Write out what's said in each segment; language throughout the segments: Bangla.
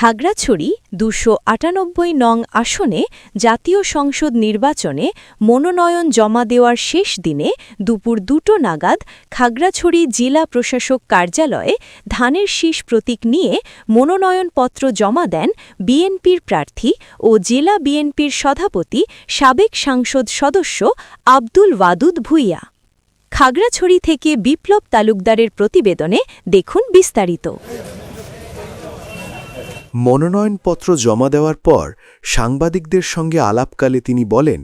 খাগড়াছড়ি দুশো আটানব্বই নং আসনে জাতীয় সংসদ নির্বাচনে মনোনয়ন জমা দেওয়ার শেষ দিনে দুপুর দুটো নাগাদ খাগড়াছড়ি জেলা প্রশাসক কার্যালয়ে ধানের শীষ প্রতীক নিয়ে মনোনয়নপত্র জমা দেন বিএনপির প্রার্থী ও জেলা বিএনপির সভাপতি সাবেক সাংসদ সদস্য আব্দুল ওয়াদুদ ভুইয়া। খাগড়াছড়ি থেকে বিপ্লব তালুকদারের প্রতিবেদনে দেখুন বিস্তারিত। মনোনয়নপত্র জমা দেওয়ার পর সাংবাদিকদের সঙ্গে আলাপকালে তিনি বলেন,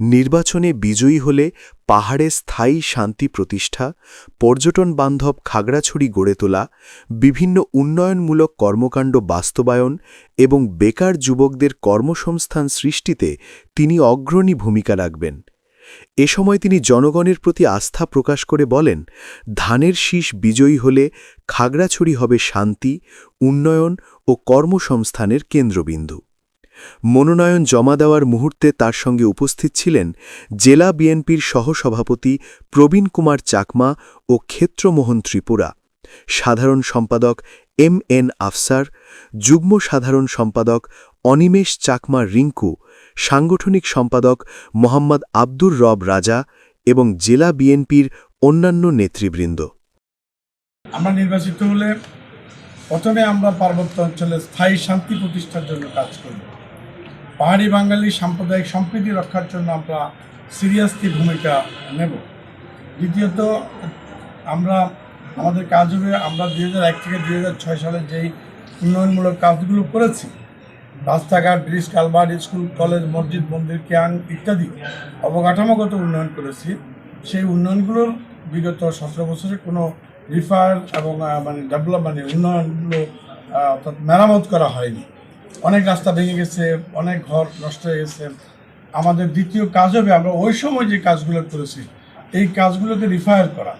নির্বাচনে বিজয়ী হলে পাহাড়ে স্থায়ী শান্তি প্রতিষ্ঠা, পর্যটন বান্ধব খাগড়াছড়ি গড়ে তোলা, বিভিন্ন উন্নয়নমূলক কর্মকাণ্ড বাস্তবায়ন এবং বেকার যুবকদের কর্মসংস্থান সৃষ্টিতে তিনি অগ্রণী ভূমিকা রাখবেন। এ সময় তিনি জনগণের প্রতি আস্থা প্রকাশ করে বলেন, ধানের শীষ বিজয়ী হলে খাগড়াছড়ি হবে শান্তি, উন্নয়ন ও কর্মসংস্থানের কেন্দ্রবিন্দু। মনোনয়ন জমা দেওয়ার মুহূর্তে তার সঙ্গে উপস্থিত ছিলেন জেলা বিএনপির সহসভাপতি প্রবীণ কুমার চাকমা ও ক্ষেত্রমোহন ত্রিপুরা, সাধারণ সম্পাদক এম এন আফসার, যুগ্ম সাধারণ সম্পাদক অনিমেষ চাকমা রিঙ্কু সাংগঠনিক সম্পাদক মোহাম্মদ আব্দুর রব রাজা এবং জেলা বিএনপির অন্যান্য নেতৃবৃন্দ। আমরা নির্বাচিত হলে প্রথমে আমরা পার্বত্য অঞ্চলে স্থায়ী শান্তি প্রতিষ্ঠার জন্য কাজ করব পাহাড়ি বাঙালি সাম্প্রদায়িক সম্প্রীতি রক্ষার জন্য আমরা সিরিয়াসলি ভূমিকা নেব। দ্বিতীয়ত, আমরা, আমাদের কাজ হবে আমরা দুই হাজার এক থেকে দুই হাজার ছয় সালে যেই উন্নয়নমূলক কাজগুলো করেছি রাস্তাঘাট, ব্রিজ, কালভার্ট, স্কুল, কলেজ, মসজিদ, মন্দির ক্যান ইত্যাদি অবকাঠামোগত উন্নয়ন করেছি। সেই উন্নয়নগুলোর বিগত সতেরো বছরে কোনো রিফার এবং মানে ডেভেলপ মানে উন্নয়নগুলো অর্থাৎ মেরামত করা হয়নি। অনেক রাস্তা ভেঙে গেছে, অনেক ঘর নষ্ট হয়ে গেছে। আমাদের দ্বিতীয় কাজ হবে, আমরা ওই সময় যে কাজগুলো করেছি, এই কাজগুলোকে রিফায়ার করা।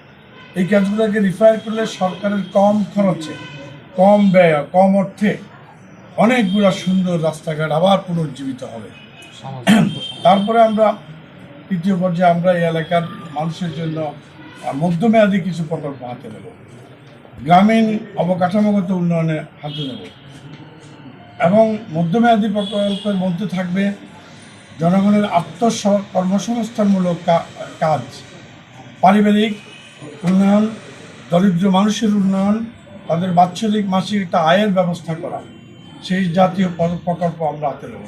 এই কাজগুলোকে রিফায়ার করলে সরকারের কম খরচে, কম ব্যয়, কম অর্থে অনেকগুলো সুন্দর রাস্তাঘাট আবার পুনর্জীবিত হবে। তারপরে আমরা তৃতীয় পর্যায়ে আমরা এই এলাকার মানুষের জন্য মধ্যমেয়াদী কিছু প্রকল্প হাতে নেব। গ্রামীণ অবকাঠামোগত উন্নয়নে হাতে নেব। এবং মধ্যমেয়াদী প্রকল্পের মধ্যে থাকবে জনগণের আত্মস কর্মসংস্থানমূলক কাজ। পারিবারিক উন্নয়ন দরিদ্র মানুষের উন্নয়ন তাদের বাৎসরিক মাসিক একটা আয়ের ব্যবস্থা করা। সেই জাতীয় প্র- প্রকল্প আমরা হাতে নেব।